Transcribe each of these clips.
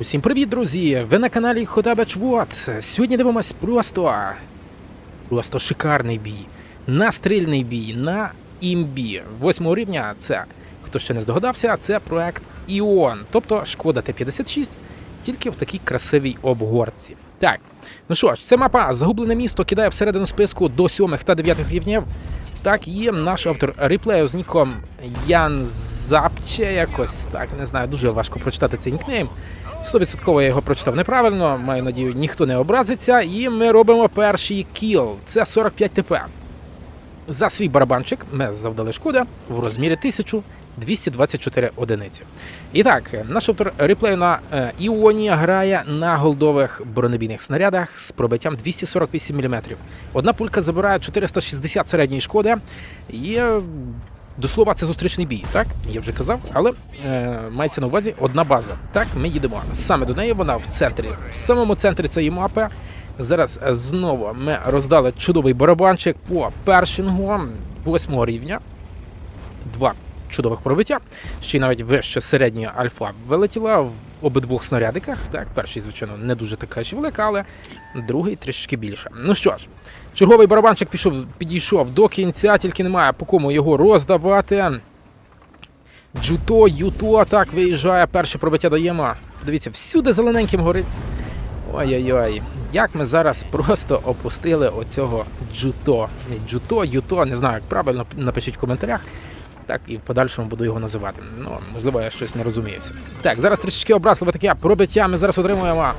Усім привіт, друзі! Ви на каналі Ходабач Вот. Сьогодні дивимось просто просто шикарний бій. Настрільний бій на імбі. Восьмого рівня це, хто ще не здогадався, це проект Іон, тобто Шкода Т-56, тільки в такій красивій обгорці. Так, ну що ж, це мапа Загублене місто кидає всередину списку до сьомих та дев'ятих рівнів. Так, є наш автор реплею з ніком Ян Запче, якось так, не знаю, дуже важко прочитати цей нікнейм. 100% я його прочитав неправильно, маю надію, ніхто не образиться. І ми робимо перший кіл. Це 45 ТП. За свій барабанчик ми завдали шкоди в розмірі 1224 одиниці. І так, наш автор реплею на е, Іоні грає на голдових бронебійних снарядах з пробиттям 248 мм. Одна пулька забирає 460 середньої шкоди. І до слова, це зустрічний бій, так? Я вже казав, але е, мається на увазі одна база. Так, ми їдемо саме до неї. Вона в центрі, в самому центрі цієї мапи. Зараз е, знову ми роздали чудовий барабанчик по першингу восьмого рівня. Два чудових пробиття. Ще й навіть вище середньої альфа вилетіла обидвох снарядиках. Так, перший, звичайно, не дуже така ще велика, але другий трішки більше. Ну що ж, черговий барабанчик пішов, підійшов до кінця, тільки немає по кому його роздавати. Джуто, Юто, так виїжджає, перше пробиття даємо. Дивіться, всюди зелененьким горить. Ой-ой-ой, як ми зараз просто опустили оцього джуто. Джуто, Юто, не знаю, як правильно, напишіть в коментарях. Так, і в подальшому буду його називати. Ну, можливо, я щось не розуміюся. Так, зараз трішечки образливе таке пробиття. Ми зараз отримуємо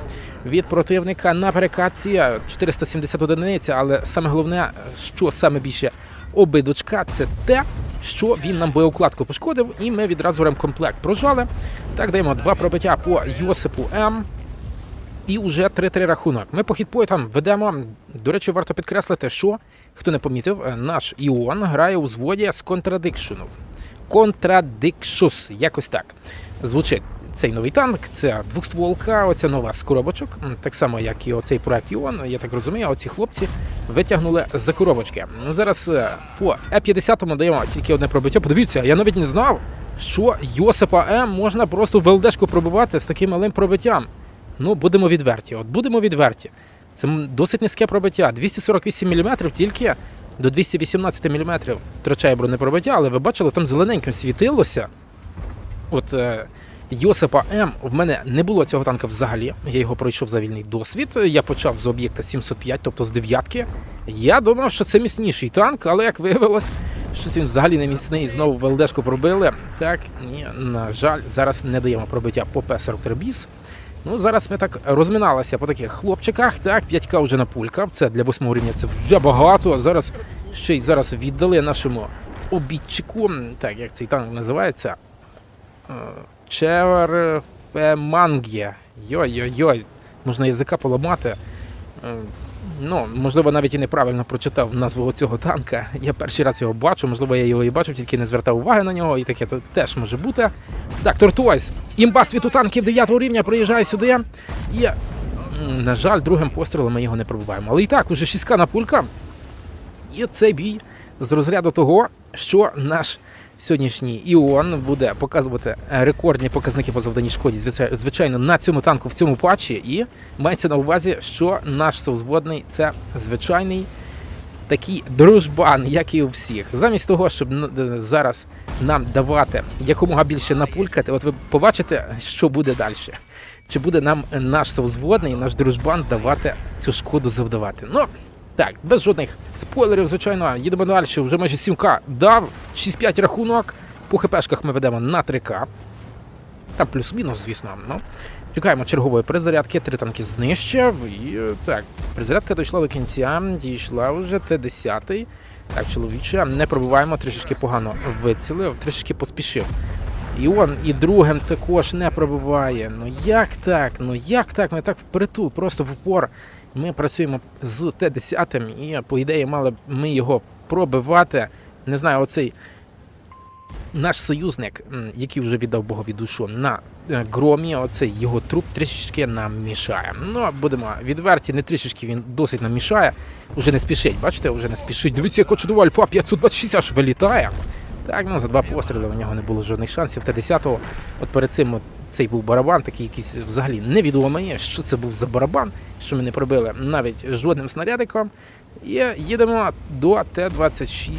від противника на перекатці 470 одиниць, але саме головне, що саме більше обидочка, це те, що він нам боєукладку пошкодив, і ми відразу ремкомплект прожали. Так, даємо два пробиття по Йосипу М. І вже 3-3 рахунок. Ми по хітпойтам ведемо. До речі, варто підкреслити, що хто не помітив, наш Іон грає у зводі з Contradiction. Contradictious, якось так. Звучить цей новий танк, це двохстволка, оця нова з коробочок. Так само, як і оцей проект Іон. Я так розумію, оці хлопці витягнули за коробочки. Зараз е, по Е50 даємо тільки одне пробиття. Подивіться, я навіть не знав, що Йосипа М можна просто в ЛДшку пробивати з таким малим пробиттям. Ну, будемо відверті. От будемо відверті. Це досить низьке пробиття. 248 мм тільки до 218 мм втрачає бронепробиття, але ви бачили, там зелененьким світилося. От е, Йосипа М. В мене не було цього танка взагалі. Я його пройшов за вільний досвід. Я почав з об'єкта 705, тобто з дев'ятки. Я думав, що це міцніший танк, але як виявилось, що він взагалі не міцний, знову в ЛДшку пробили. Так, ні, на жаль, зараз не даємо пробиття по П-43 біс. Ну, зараз ми так розминалися по таких хлопчиках. Так, 5К вже на пульках, Це для восьмого рівня це вже багато. А зараз ще й зараз віддали нашому обідчику. Так, як цей танк називається? Е, Чевер Фемангє. Йой-йой-йой. Можна язика поламати. Ну, можливо, навіть і неправильно прочитав назву цього танка. Я перший раз його бачу, можливо, я його і бачив, тільки не звертав уваги на нього, і таке то теж може бути. Так, Тортуайс. Імба світу танків 9 рівня приїжджає сюди. І, на жаль, другим пострілом ми його не пробуваємо. Але і так, уже 6 на пулька. І цей бій з розряду того, що наш сьогоднішній Іон буде показувати рекордні показники по завданій шкоді, звичайно, на цьому танку в цьому патчі. І мається на увазі, що наш совзводний це звичайний такий дружбан, як і у всіх. Замість того, щоб е, зараз нам давати якомога більше напулькати, от ви побачите, що буде далі. Чи буде нам наш совзводний, наш дружбан давати цю шкоду завдавати? Ну, так, без жодних спойлерів, звичайно, їдемо далі. Вже майже 7К дав, 6-5 рахунок. По хпшках ми ведемо на 3К. Там плюс-мінус, звісно. Ну, чекаємо чергової перезарядки, три танки знищив. І е, так, перезарядка дійшла до кінця, дійшла вже Т-10. Так, чоловіче, не пробуваємо, трішечки погано вицілив, трішечки поспішив. І он і другим також не пробиває. Ну як так? Ну як так? Ми так впритул, просто в упор. Ми працюємо з Т-10 і, по ідеї, мали б ми його пробивати. Не знаю, оцей наш союзник, який вже віддав Богові душу на е, громі, оцей його труп трішечки нам мішає. Ну, будемо відверті, не трішечки він досить нам мішає. Уже не спішить, бачите, вже не спішить. Дивіться, яка чудова альфа 526 аж вилітає. Так, ну за два постріли у нього не було жодних шансів. Т-10-го, от перед цим от, цей був барабан, такий якийсь взагалі невідомий, що це був за барабан, що ми не пробили навіть жодним снарядиком. І їдемо до Т-26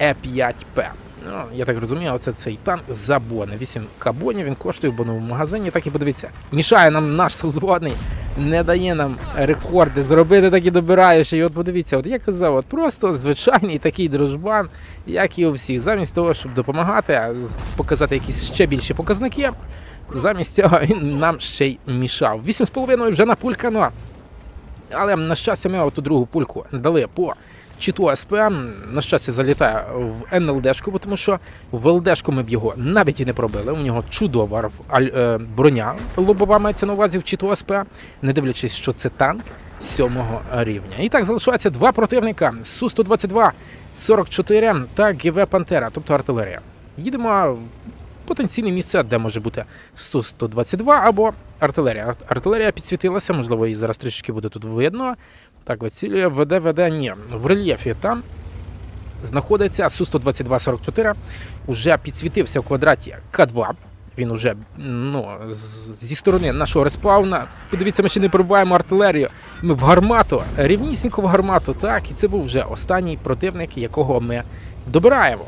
Е5П. Ну, я так розумію, оце цей танк за бони. 8 кабонів він коштує в боновому магазині. Так і подивіться, мішає нам наш совзводний, не дає нам рекорди зробити, такі добираючі. І от подивіться, от я казав, от просто звичайний такий дружбан, як і у всіх. Замість того, щоб допомагати, показати якісь ще більші показники. Замість цього він нам ще й мішав. 8,5 вже напулькано. Але на щастя, ми оту другу пульку дали по читу СПМ. На щастя, залітає в НЛДшку, тому що в ЛДшку ми б його навіть і не пробили. У нього чудова е, броня лобова мається на увазі в читу СП, не дивлячись, що це танк сьомого рівня. І так залишається два противника: Су-122, 44 та ГВ Пантера, тобто артилерія. Їдемо в потенційне місце, де може бути Су-122 або артилерія. Артилерія підсвітилася, можливо, її зараз трішечки буде тут видно. Так, вицілює, веде, веде, ні. В рельєфі там знаходиться Су-122-44, уже підсвітився в квадраті К2. Він уже ну, зі сторони нашого респауна. Подивіться, ми ще не пробуваємо артилерію. Ми в гармату, рівнісінько в гармату. Так, і це був вже останній противник, якого ми добираємо.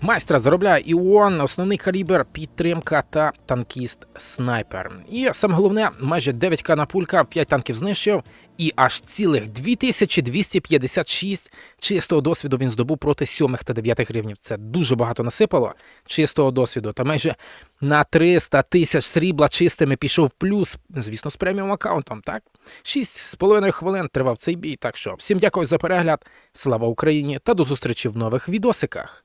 Майстра заробляє Іон, основний калібр, підтримка та танкіст снайпер. І саме головне, майже 9к на пулька, 5 танків знищив, і аж цілих 2256 чистого досвіду він здобув проти 7 та 9 рівнів. Це дуже багато насипало чистого досвіду. Та майже на 300 тисяч срібла чистими пішов плюс, звісно, з преміум аккаунтом. Так, 6,5 хвилин тривав цей бій. Так що всім дякую за перегляд. Слава Україні та до зустрічі в нових відосиках.